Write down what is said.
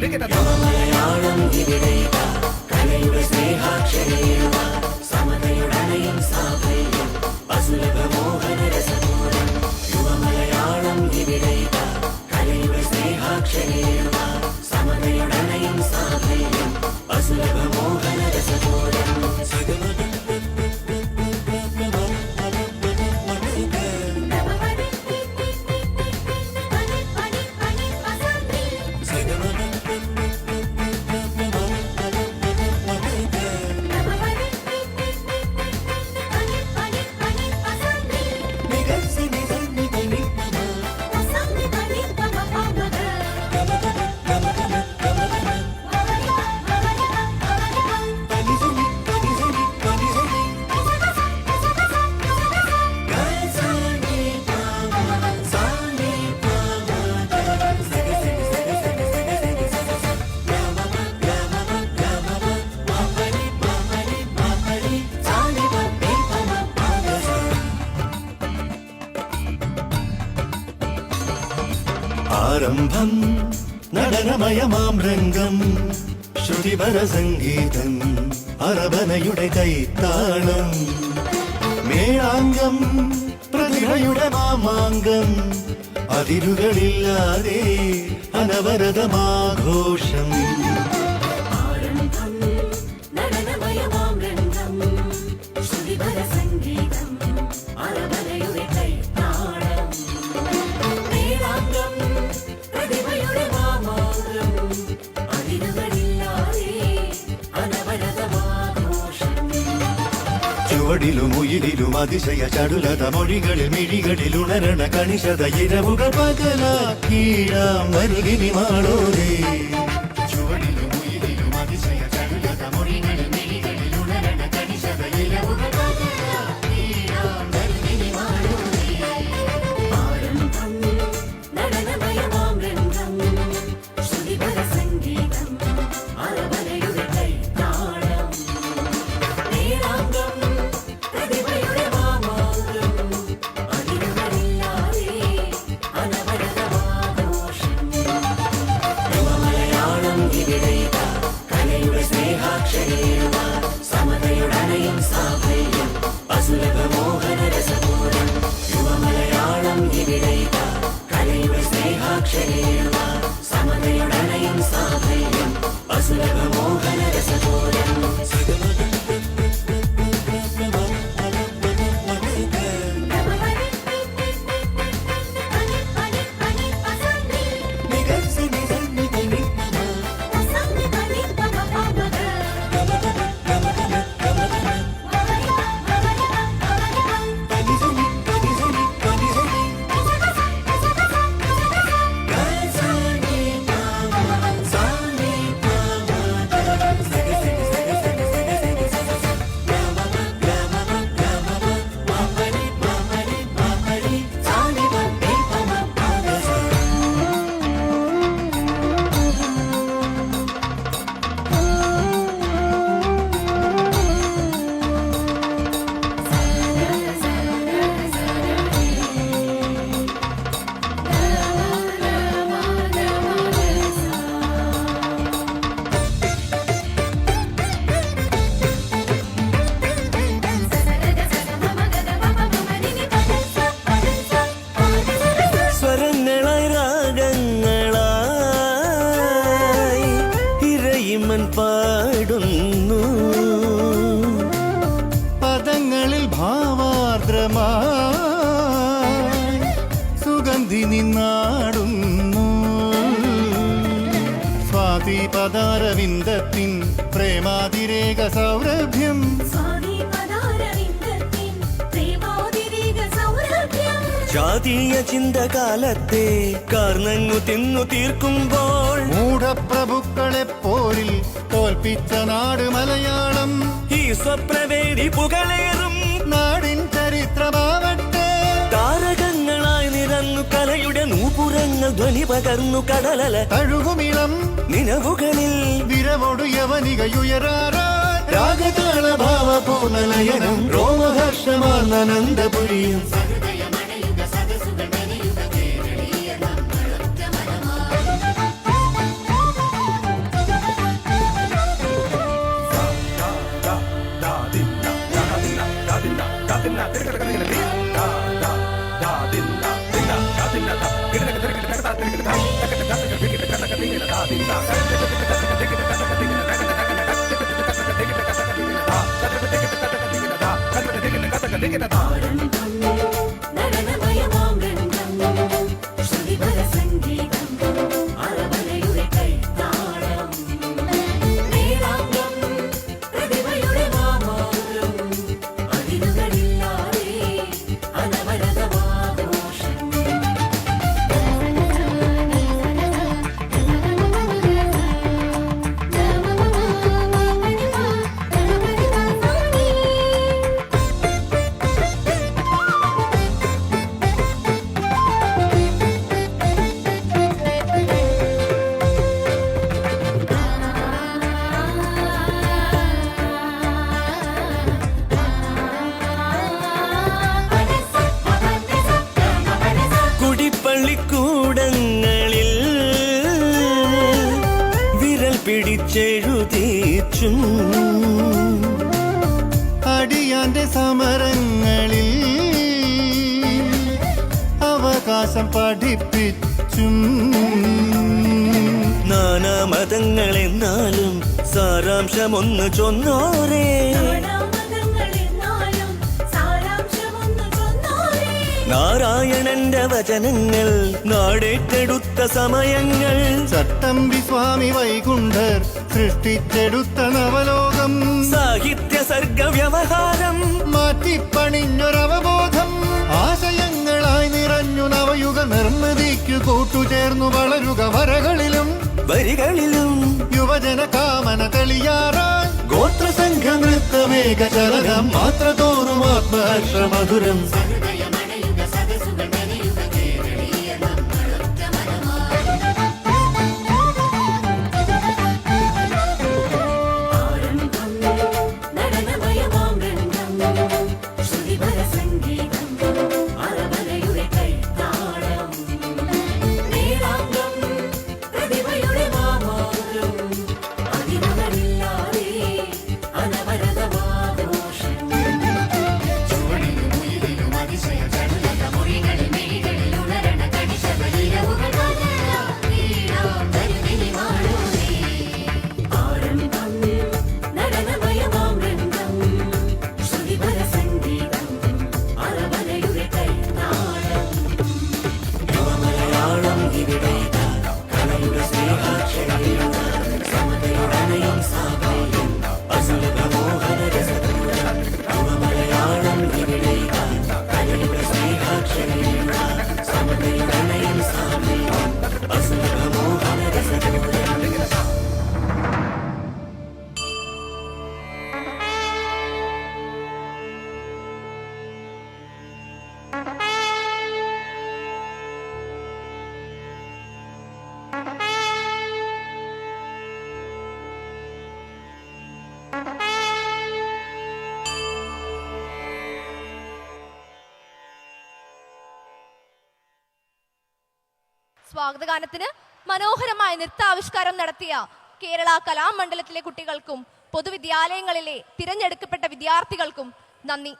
മലയാളം ആരംഭം നടനമയമാം രംഗം ശ്രുതിപര സംഗീതം അറബനയുടെ കൈത്താളം മേളാംഗം പ്രതിഭയുടെ മാമാങ്കം അതിരുകളില്ലാതെ അനവരതമാഘോഷം. ചുവടിലും ഉയിലും അതിശയ ചടുലത മൊഴികളിൽ മിഴികളിൽ ഉണരണ കണിശത ഇരവുകൾ പകലാക്കീഴാം വരുകിനി മാളോരേ. സുഗന്ധി നിന്നാടുന്നു. സ്വാതി പദാരവിന്ദത്തിൻ പ്രേമാതിരേക സൗരഭ്യം. ജാതീയ ചിന്തകാലത്തെ കാർന്നങ്ങു തിന്നു തീർക്കുമ്പോൾ മൂഢപ്രഭുക്കളെ പോരിൽ തോൽപ്പിച്ച നാട് മലയാളം. ഈ സ്വപ്രവേദി പുകളേറും ചരിത്രമാവട്ടെ താരകങ്ങളായി നിരന്നു കലയുടെ നൂപുരങ്ങൾ ധ്വനി പകർന്നു കടലല. തഴുകുമിളം നിലവുകളിൽ വിരവോടു യവനികയുയരാറാ രാഗതാള രോമഹർഷമാർന്ന നന്ദപുരിയും നടനമയമാം പിടിച്ചെഴുതിച്ചും. അടിയാന്റെ സമരങ്ങളിൽ അവകാശം പഠിപ്പിച്ചും. നാനാമതങ്ങളെന്നാലും സാരാംശമൊന്ന് ചൊന്നോരേ. നാരായണന്റെ വചനങ്ങൾ നാടേറ്റെടുത്ത സമയങ്ങൾ. ചട്ടമ്പി സ്വാമി വൈകുണ്ഠർ സൃഷ്ടിച്ചെടുത്ത നവലോകം. സാഹിത്യ സർഗ വ്യവഹാരം മാറ്റിപ്പണിഞ്ഞൊരവബോധം. ആശയങ്ങളായി നിറഞ്ഞു നവയുഗ നിർമ്മിതിക്കു കൂട്ടുചേർന്നു വളരുക വരകളിലും. വരികളിലും. യുവജന കാമന തെളിയാറായി. ഗോത്രസംഘ നൃത്തമേക ചലനം മാത്ര തോറും ആത്മഹർഷ മധുരം. സ്വാഗതഗാനത്തിന് മനോഹരമായ നൃത്താവിഷ്കാരം നടത്തിയ കേരള കലാമണ്ഡലത്തിലെ കുട്ടികൾക്കും പൊതുവിദ്യാലയങ്ങളിലെ തിരഞ്ഞെടുക്കപ്പെട്ട വിദ്യാർത്ഥികൾക്കും നന്ദി.